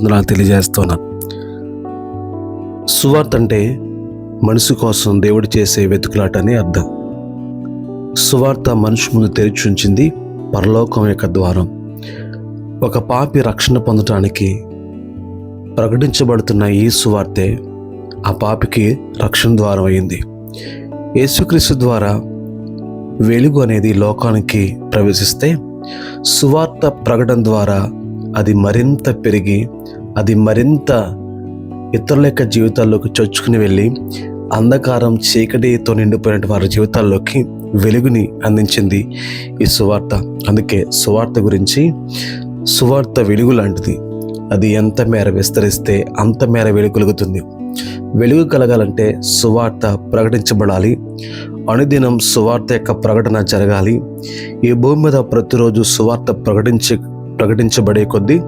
వందనాలు తెలియజేస్తున్నాను సువార్త అంటే మనిషి కోసం దేవుడు చేసే వెతుకులాట అని అర్థం. సువార్త మనిషి ముందు తెరిచి ఉంచింది పరలోకం యొక్క ద్వారం. ఒక పాపి రక్షణ పొందటానికి ప్రకటించబడుతున్న ఈ సువార్తే ఆ పాపికి రక్షణ ద్వారం అయింది. యేసుక్రీస్తు ద్వారా వెలుగు అనేది లోకానికి ప్రవేశిస్తే సువార్త ప్రకటన ద్వారా అది మరింత పెరిగి అది మరింత ఇతరుల యొక్క జీవితాల్లోకి చొచ్చుకుని వెళ్ళి అంధకారం చీకటితో నిండిపోయిన వారి జీవితాల్లోకి వెలుగుని అందించింది ఈ సువార్త. అందుకే సువార్త గురించి సువార్త వెలుగు లాంటిది. అది ఎంత మేర విస్తరిస్తే అంత మేర వెలుగు కలుగుతుంది. వెలుగు కలగాలంటే సువార్త ప్రకటించబడాలి. అనుదినం సువార్త యొక్క ప్రకటన జరగాలి. ఈ భూమి మీద ప్రతిరోజు సువార్త ప్రకటించ ప్రకటించబడే కొద్దీ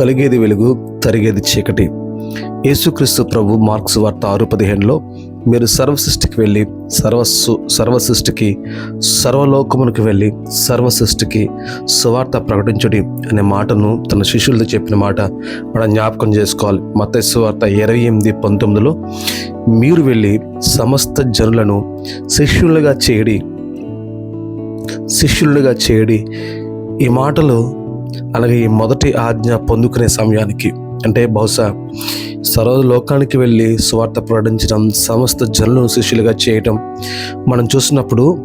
కలిగేది వెలుగు తరిగేది చీకటి. యేసుక్రీస్తు ప్రభు మార్క్స్ వార్త ఆరు పదిహేనులో మీరు సర్వసృష్టికి వెళ్ళి సర్వస్సు సర్వ సృష్టికి సర్వలోకమునికి వెళ్ళి సర్వసృష్టికి సువార్త ప్రకటించుడి అనే మాటను తన శిష్యులతో చెప్పిన మాట మనం జ్ఞాపకం చేసుకోవాలి. మత సువార్త ఇరవై ఎనిమిది పంతొమ్మిదిలో మీరు వెళ్ళి సమస్త జనులను శిష్యులుగా చేయడి శిష్యులుగా చేయడి. ఈ మాటలు అలాగే ఈ మొదటి ఆజ్ఞ పొందుకునే సమయానికి అంటే బహుశా సర్వ లోకానికి వెళ్ళి స్వార్థ ప్రకటించడం సమస్త జనులను శిష్యులుగా చేయటం మనం చూసినప్పుడు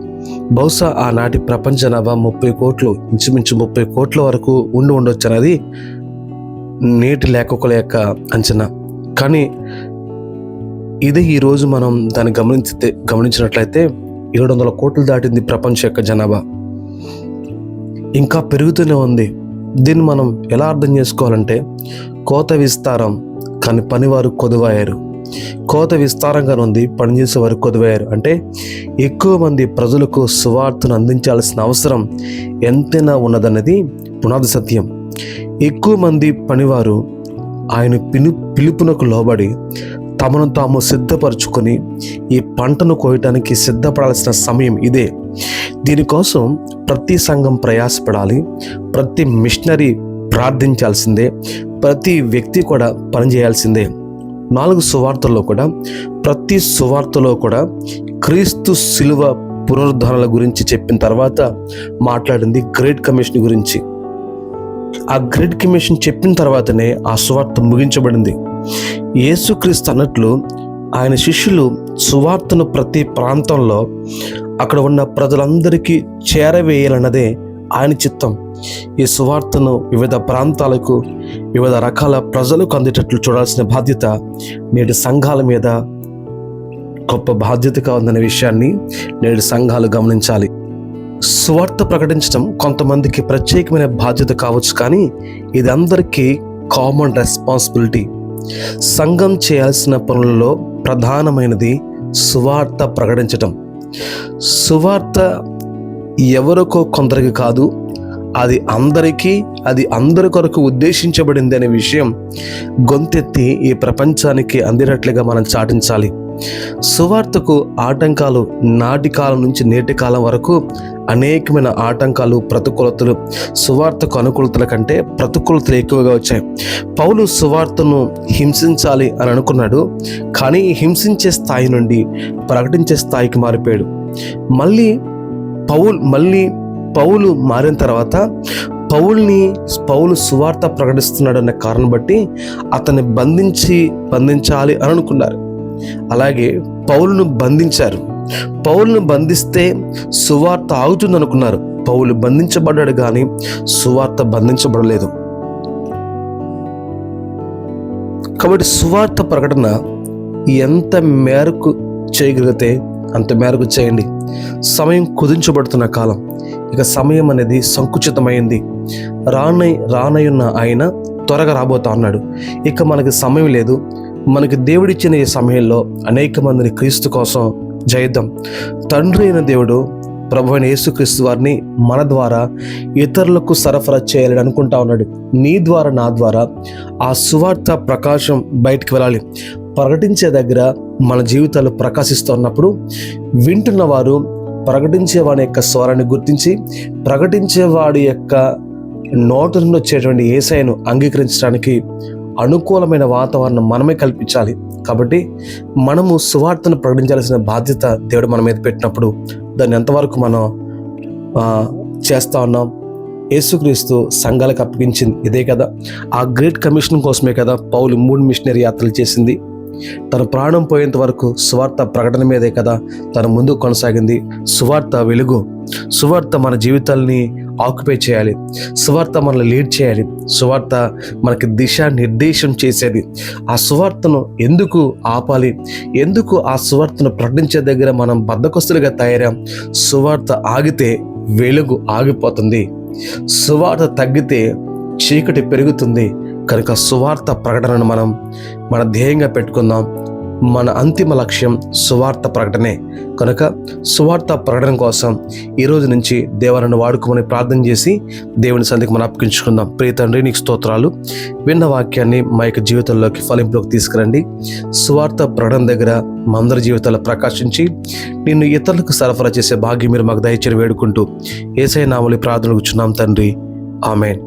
బహుశా ఆనాటి ప్రపంచ జనాభా ముప్పై కోట్లు ఇంచుమించు ముప్పై కోట్ల వరకు ఉండి ఉండొచ్చు అనేది నేటి లేఖకుల యొక్క అంచనా. కానీ ఇది ఈరోజు మనం దాన్ని గమనించితే గమనించినట్లయితే ఏడు వందల కోట్లు దాటింది ప్రపంచ యొక్క జనాభా. ఇంకా పెరుగుతూనే ఉంది. దీన్ని మనం ఎలా అర్థం చేసుకోవాలంటే కోత విస్తారం కానీ పనివారు కొదువయ్యారు. కోత విస్తారంగా ఉంది పనిచేసే వారు కొదువయ్యారు. అంటే ఎక్కువ మంది ప్రజలకు సువార్తను అందించాల్సిన అవసరం ఎంతైనా ఉన్నదన్నది పునాది సత్యం. ఎక్కువ మంది పనివారు ఆయన పిలు పిలుపునకు లోబడి తమను తాము సిద్ధపరచుకొని ఈ పంటను కోయటానికి సిద్ధపడాల్సిన సమయం ఇదే. దీనికోసం ప్రతి సంఘం ప్రయాసపడాలి ప్రతి మిషనరీ ప్రార్థించాల్సిందే ప్రతి వ్యక్తి కూడా పనిచేయాల్సిందే. నాలుగు సువార్తల్లో కూడా ప్రతి సువార్తలో కూడా క్రీస్తు శిలువ పునరుద్ధరణల గురించి చెప్పిన తర్వాత మాట్లాడింది గ్రేట్ కమిషన్ గురించి. ఆ గ్రేట్ కమిషన్ చెప్పిన తర్వాతనే ఆ సువార్త ముగించబడింది. యేసుక్రీస్తు అన్నట్లు ఆయన శిష్యులు సువార్తను ప్రతి ప్రాంతంలో అక్కడ ఉన్న ప్రజలందరికీ చేరవేయాలన్నదే ఆయన చిత్తం. ఈ సువార్తను వివిధ ప్రాంతాలకు వివిధ రకాల ప్రజలకు అందేటట్లు చూడాల్సిన బాధ్యత నేటి సంఘాల మీద గొప్ప బాధ్యతగా ఉందనే విషయాన్ని నేడు సంఘాలు గమనించాలి. సువార్త ప్రకటించడం కొంతమందికి ప్రత్యేకమైన బాధ్యత కావచ్చు కానీ ఇది అందరికీ కామన్ రెస్పాన్సిబిలిటీ సంఘం చేయాల్సిన పనులలో ప్రధానమైనది సువార్త ప్రకటించటం. సువార్త ఎవరికో కొందరికి కాదు అది అందరికీ అది అందరి కొరకు ఉద్దేశించబడింది అనే విషయం గొంతెత్తి ఈ ప్రపంచానికి అందినట్లుగా మనం చాటించాలి. సువార్తకు ఆటంకాలు నాటి కాలం నుంచి నేటి కాలం వరకు అనేకమైన ఆటంకాలు ప్రతికూలతలు సువార్తకు అనుకూలతల కంటే ప్రతికూలతలు ఎక్కువగా వచ్చాయి. పౌలు సువార్తను హింసించాలి అని అనుకున్నాడు కానీ హింసించే స్థాయి నుండి ప్రకటించే స్థాయికి మారిపోయాడు. మళ్ళీ పౌల్ మళ్ళీ పౌలు మారిన తర్వాత పౌల్ని పౌలు సువార్త ప్రకటిస్తున్నాడు అనే కారణం బట్టి అతన్ని బంధించి బంధించాలి అని అనుకున్నారు. అలాగే పౌలును బంధించారు. పౌలును బంధిస్తే సువార్త ఆగుతుంది అనుకున్నారు పౌలు బంధించబడ్డాడు కానీ సువార్త బంధించబడలేదు. కాబట్టి సువార్త ప్రకటన ఎంత మేరకు చేయగలిగితే అంత మేరకు చేయండి. సమయం కుదించబడుతున్న కాలం. ఇక సమయం అనేది సంకుచితమైంది. రానై రానయున్న ఆయన త్వరగా రాబోతా అన్నాడు. ఇక మనకి సమయం లేదు. మనకి దేవుడిచ్చిన ఈ సమయంలో అనేక మందిని క్రీస్తు కోసం జయిద్దాం. తండ్రి అయిన దేవుడు ప్రభు అయిన యేసుక్రీస్తు వారిని మన ద్వారా ఇతరులకు సరఫరా చేయాలని అనుకుంటా ఉన్నాడు. నీ ద్వారా నా ద్వారా ఆ సువార్త ప్రకాశం బయటికి వెళ్ళాలి. ప్రకటించే దగ్గర మన జీవితాలు ప్రకాశిస్తున్నప్పుడు వింటున్న వారు ప్రకటించే వాడి యొక్క స్వరాన్ని గుర్తించి ప్రకటించేవాడి యొక్క నోటు నుండి వచ్చేటువంటి ఏసైను అంగీకరించడానికి అనుకూలమైన వాతావరణం మనమే కల్పించాలి. కాబట్టి మనము సువార్తను ప్రకటించాల్సిన బాధ్యత దేవుడు మన మీద పెట్టినప్పుడు దాన్ని ఎంతవరకు మనం ఆ, చేస్తా ఉన్నాం? యేసుక్రీస్తు సంఘాలకు అప్పగించింది ఇదే కదా. ఆ గ్రేట్ కమిషన్ కోసమే కదా పౌలు మూడు మిషనరీ యాత్రలు చేసింది. తన ప్రాణం పోయేంత వరకు సువార్త ప్రకటన మీదే కదా తన ముందు కొనసాగింది. సువార్త వెలుగు. సువార్త మన జీవితాల్ని ఆక్యుపై చేయాలి. సువార్త మనల్ని లీడ్ చేయాలి. సువార్త మనకి దిశ నిర్దేశం చేసేది. ఆ సువార్తను ఎందుకు ఆపాలి? ఎందుకు ఆ సువార్తను ప్రకటించే దగ్గర మనం బద్దకొస్తులుగా తయారాం? సువార్త ఆగితే వెలుగు ఆగిపోతుంది. సువార్త తగ్గితే చీకటి పెరుగుతుంది. కనుక సువార్త ప్రకటనను మనం మన ధ్యేయంగా పెట్టుకుందాం. మన అంతిమ లక్ష్యం సువార్త ప్రకటనే. కనుక సువార్త ప్రకటన కోసం ఈ రోజు నుంచి దేవాలను వాడుకోమని ప్రార్థన చేసి దేవుని సంధికి మనం అప్పగించుకుందాం. ప్రియ తండ్రి నీకు స్తోత్రాలు. విన్న వాక్యాన్ని మా యొక్క జీవితంలోకి ఫలింపులోకి తీసుకురండి. సువార్త ప్రకటన దగ్గర మా అందరి జీవితాలు ప్రకాశించి నిన్ను ఇతరులకు సరఫరా చేసే భాగ్యం మీరు మాకు దయచేరి వేడుకుంటూ ఏసై నామలి ప్రార్థన కూర్చున్నాం తండ్రి. ఆమెన్.